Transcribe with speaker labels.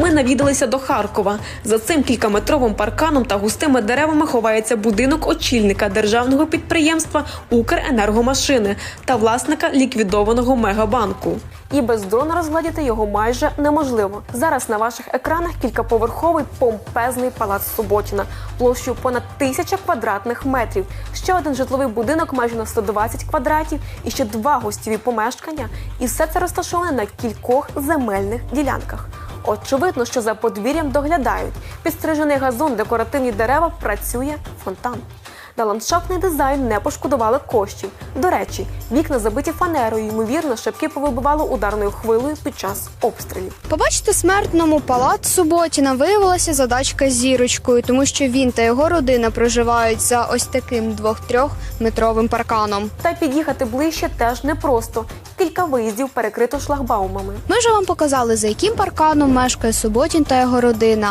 Speaker 1: Ми навідалися до Харкова. За цим кількаметровим парканом та густими деревами ховається будинок очільника державного підприємства Укренергомашини та власника ліквідованого мегабанку. І без дрона розгладіти його майже неможливо. Зараз на ваших екранах кількаповерховий помпезний палац Суботіна площею понад тисяча квадратних метрів. Ще один житловий будинок майже на 120 квадратів і ще два гостєві помешкання. І все це розташоване на кількох земельних ділянках. Очевидно, що за подвір'ям доглядають. Підстрижений газон, декоративні дерева, працює фонтан. На ландшафтний дизайн не пошкодували коштів. До речі, вікна забиті фанерою, ймовірно, шибки повибивало ударною хвилею під час обстрілів.
Speaker 2: Побачити смертному палац Суботіна виявилася задачка з зірочкою, тому що він та його родина проживають за ось таким двох-трьох метровим парканом.
Speaker 1: Та під'їхати ближче теж непросто. Кілька виїздів перекрито шлагбаумами.
Speaker 2: Ми вже вам показали, за яким парканом мешкає Суботін та його родина.